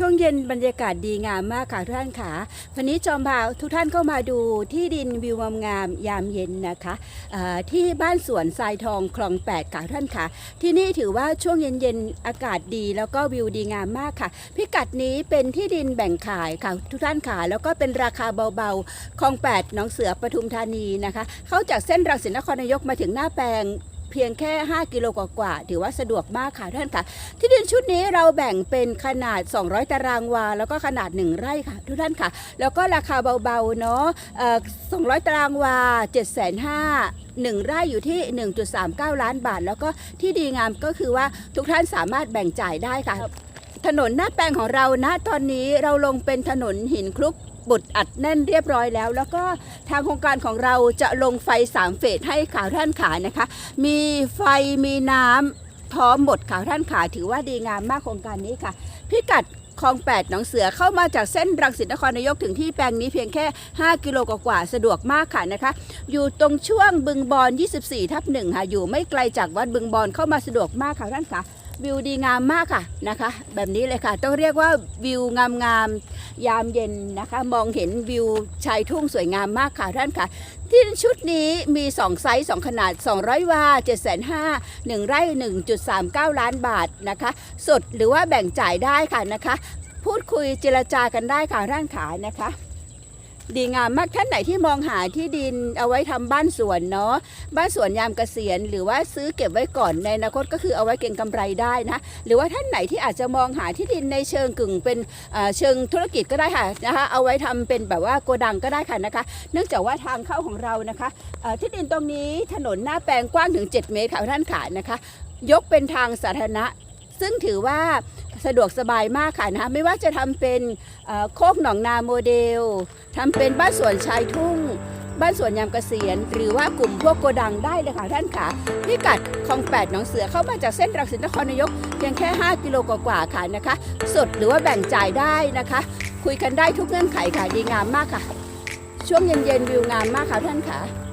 ช่วงเย็นบรรยากาศดีงามมากค่ะทุกท่านค่ะวันนี้จอมพาทุกท่านเข้ามาดูที่ดินวิวงามยามเย็นนะคะที่บ้านสวนทรายทองคลอง8ค่ะทุกท่านค่ะ ที่นี่ถือว่าช่วงเย็นๆอากาศดีแล้วก็วิวดีงามมากค่ะ พิกัดนี้เป็นที่ดินแบ่งขายค่ะทุกท่านค่ะแล้วก็เป็นราคาเบาๆคลอง8หนองเสือปทุมธานีนะคะ เข้าจากเส้นรังสิตนครนายกมาถึงหน้าแปลง เพียงแค่ 5 กิโลกว่าๆถือว่าสะดวกมากค่ะท่านค่ะ ที่ดินชุดนี้เราแบ่งเป็นขนาด 200 ตารางวา แล้วก็ขนาด 1 ไร่ค่ะ ทุกท่านค่ะ แล้วก็ราคาเบาๆเนาะเอ่อ200ตารางวา 7 5 0 0 0 1ไร่อยู่ที่ 1.39 ล้านบาท แล้วก็ที่ดีงามก็คือว่าทุกท่านสามารถแบ่งจ่ายได้ค่ะ ถนนหน้าแปลงของเราณตอนนี้เราลงเป็นถนนหินคลุก บุดอัดแน่นเรียบร้อยแล้ว แล้วก็ทางโครงการของเราจะลงไฟสามเฟสให้ข่าวท่านขานะคะ มีไฟมีน้ำพร้อมหมดข่าวท่านขาถือว่าดีงามมากโครงการนี้ค่ะ พิกัดคลองแปดหนองเสือเข้ามาจากเส้นรังสิตนครนายกถึงที่แปลงนี้เพียงแค่ 5 กิโลกว่าสะดวกมากค่ะนะคะ อยู่ตรงช่วงบึงบอน 24 ทับหนึ่งค่ะ อยู่ไม่ไกลจากวัดบึงบอนเข้ามาสะดวกมากค่ะท่านค่ะ วิวดีงามมากค่ะนะคะ แบบนี้เลยค่ะ ต้องเรียกว่าวิวงามๆยามเย็นนะคะ มองเห็นวิวชายทุ่งสวยงามมากค่ะท่านค่ะ ที่ชุดนี้มี 2 ไซส์ 2 ขนาด 200 วา 7,500 1ไร่ 1.39 ล้านบาทนะคะ สดหรือว่าแบ่งจ่ายได้ค่ะนะคะ พูดคุยเจรจากันได้ค่ะท่านขายนะคะ ดีงามมากท่านไหนที่มองหาที่ดินเอาไว้ทำบ้านสวนเนาะบ้านสวนยามเกษียณ หรือว่าซื้อเก็บไว้ก่อนในอนาคตก็คือเอาไว้เก็งกำไรได้นะหรือว่าท่านไหนที่อาจจะมองหาที่ดินในเชิงกึ่งเป็นเชิงธุรกิจก็ได้ค่ะนะคะเอาไว้ทำเป็นแบบว่าโกดังก็ได้ค่ะนะคะ เนื่องจากว่าทางเข้าของเรานะคะที่ดินตรงนี้ถนนหน้าแปลงกว้างถึง 7 เมตรค่ะท่านขานะคะ ยกเป็นทางสาธารณะซึ่งถือว่า สะดวกสบายมากค่ะนะไม่ว่าจะทำเป็นโคกหนองนาโมเดลทำเป็นบ้านสวนชายทุ่ง บ้านสวนยามเกษียณ หรือว่ากลุ่มพวกโกดังได้เลยค่ะท่านค่ะพิกัดคลองแปดหนองเสือเข้ามาจากเส้นรังสิตนครนายกเพียงแค่ 5 กิโลกว่าๆค่ะนะคะ สดหรือว่าแบ่งจ่ายได้นะคะ คุยกันได้ทุกเงื่อนไขค่ะดีงามมากค่ะ ช่วงเย็นๆวิวงามมากค่ะท่านค่ะ